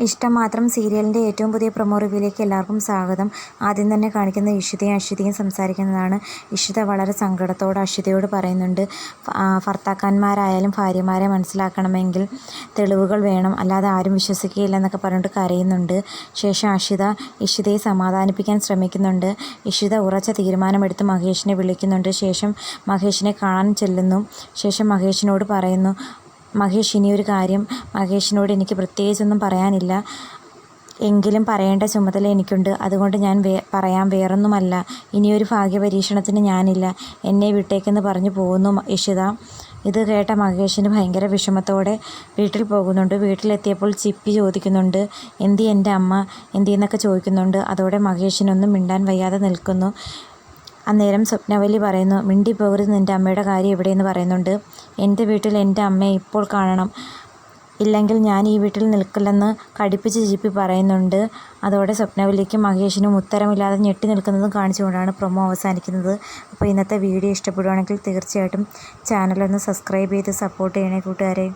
ഇഷ്ടം മാത്രം സീരിയലിന്റെ ഏറ്റവും പുതിയ പ്രൊമോ റിവ്യൂലേക്ക് എല്ലാവർക്കും സ്വാഗതം. ആദ്യം തന്നെ കാണിക്കുന്ന ഇഷിതയും അശ്വതിയും സംസാരിക്കുന്നതാണ്. ഇഷിത വളരെ സങ്കടത്തോട് അശ്വതിയോട് പറയുന്നുണ്ട് ഭർത്താക്കന്മാരായാലും ഭാര്യമാരെ മനസ്സിലാക്കണമെങ്കിൽ തെളിവുകൾ വേണം. അല്ലാതെ ആരും വിശ്വസിക്കുകയില്ല എന്നൊക്കെ പറഞ്ഞിട്ട് കരയുന്നുണ്ട്. ശേഷം അശ്വിത ഇഷിതയെ സമാധാനിപ്പിക്കാൻ ശ്രമിക്കുന്നുണ്ട്. ഇഷിത ഉറച്ച തീരുമാനമെടുത്ത് മഹേഷിനെ വിളിക്കുന്നുണ്ട്. ശേഷം മഹേഷിനെ കാണാൻ ചെല്ലുന്നു. ശേഷം മഹേഷിനോട് പറയുന്നു മഹേഷ് ഇനിയൊരു കാര്യം. മഹേഷിനോട് എനിക്ക് പ്രത്യേകിച്ചൊന്നും പറയാനില്ല. എങ്കിലും പറയേണ്ട ചുമതല എനിക്കുണ്ട്. അതുകൊണ്ട് ഞാൻ വേ പറയാം വേറൊന്നുമല്ല. ഇനിയൊരു ഭാഗ്യപരീക്ഷണത്തിന് ഞാനില്ല. എന്നെ വിട്ടേക്കെന്ന് പറഞ്ഞു പോകുന്നു ഇഷിത. ഇത് കേട്ട മഹേഷിന് ഭയങ്കര വിഷമത്തോടെ വീട്ടിൽ പോകുന്നുണ്ട്. വീട്ടിലെത്തിയപ്പോൾ ചിപ്പി ചോദിക്കുന്നുണ്ട് എന്തി എന്റെ അമ്മ? എന്തി? എന്നൊക്കെ ചോദിക്കുന്നുണ്ട്. അതോടെ മഹേഷിനൊന്നും മിണ്ടാൻ വയ്യാതെ നിൽക്കുന്നു. അന്നേരം സ്വപ്നവലി പറയുന്നു മിണ്ടി പോകരുത് നിന്റെ അമ്മയുടെ കാര്യം എവിടെയെന്ന് പറയുന്നുണ്ട്. എന്റെ വീട്ടിൽ എന്റെ അമ്മയെ ഇപ്പോൾ കാണണം. ഇല്ലെങ്കിൽ ഞാൻ ഈ വീട്ടിൽ നിൽക്കില്ലെന്ന് കടിപ്പിച്ച് ജിപ്പി പറയുന്നുണ്ട്. അതോടെ സ്വപ്നവലിക്ക് മഹേഷിനും ഉത്തരമില്ലാതെ ഞെട്ടി നിൽക്കുന്നതും കാണിച്ചുകൊണ്ടാണ് പ്രൊമോ അവസാനിക്കുന്നത്. അപ്പോൾ ഇന്നത്തെ വീഡിയോ ഇഷ്ടപ്പെടുവാണെങ്കിൽ തീർച്ചയായിട്ടും ചാനലൊന്ന് സബ്സ്ക്രൈബ് ചെയ്ത് സപ്പോർട്ട് ചെയ്യണേ കൂട്ടുകാരെ.